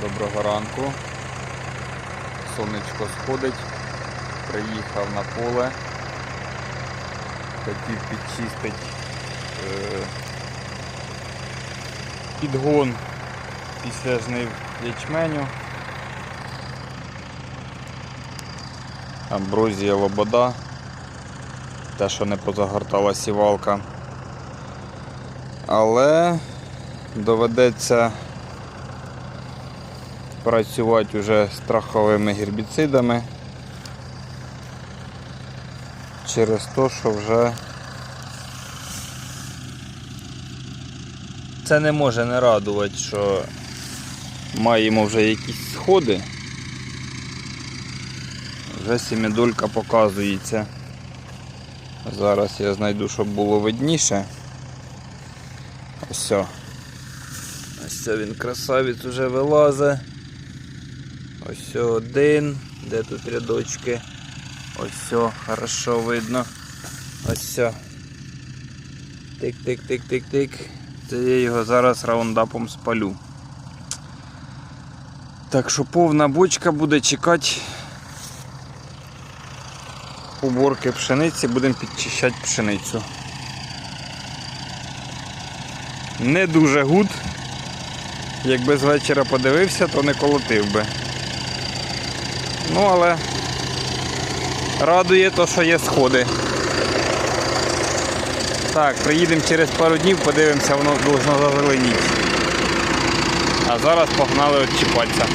Доброго ранку. Сонечко сходить. Приїхав на поле. Хотів підчистити е, підгон після жнив ячменю. Амброзія лобода. Те, що не позагортала сівалка. Але доведеться працювати вже страховими гербіцидами через те, що вже це не може не радувати, що маємо вже якісь сходи. Вже сімідолька показується. Зараз я знайду, щоб було видніше. Ось. все. Ось він красавець уже вилазить. Ось один. Де тут рядочки? Ось все, хорошо видно. Ось все. Тик-тик-тик-тик-тик. Це я його зараз раундапом спалю. Так що повна бочка буде чекати уборки пшениці, будемо підчищати пшеницю. Не дуже гуд. Якби з вечора подивився, то не колотив би. Ну, але радує то, що є сходи. Так, приїдемо через пару днів, подивимося, воно должно зазеленіти. А зараз погнали відчіпатися.